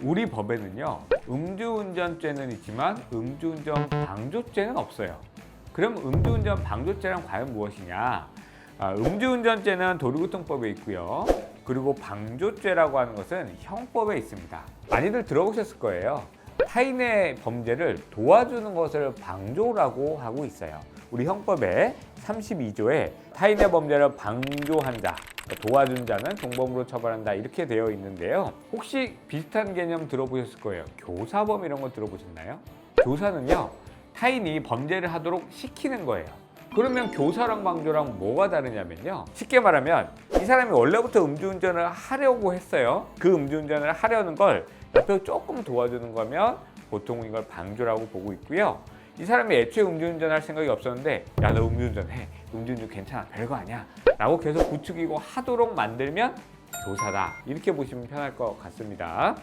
우리 법에는요 음주운전죄는 있지만 음주운전 방조죄는 없어요. 그럼 음주운전 방조죄란 과연 무엇이냐? 아, 음주운전죄는 도로교통법에 있고요. 그리고 방조죄라고 하는 것은 형법에 있습니다. 많이들 들어보셨을 거예요. 타인의 범죄를 도와주는 것을 방조라고 하고 있어요. 우리 형법의 32조에 타인의 범죄를 방조한 자, 그러니까 도와준 자는 동범으로 처벌한다 이렇게 되어 있는데요. 혹시 비슷한 개념 들어보셨을 거예요. 교사범 이런 거 들어보셨나요? 교사는요 타인이 범죄를 하도록 시키는 거예요. 그러면 교사랑 방조랑 뭐가 다르냐면요. 쉽게 말하면 이 사람이 원래부터 음주운전을 하려고 했어요. 그 음주운전을 하려는 걸 옆에서 조금 도와주는 거면 보통 이걸 방조라고 보고 있고요. 이 사람이 애초에 음주운전 할 생각이 없었는데 야 너 음주운전 해 음주운전 괜찮아 별거 아니야 라고 계속 부추기고 하도록 만들면 교사다 이렇게 보시면 편할 것 같습니다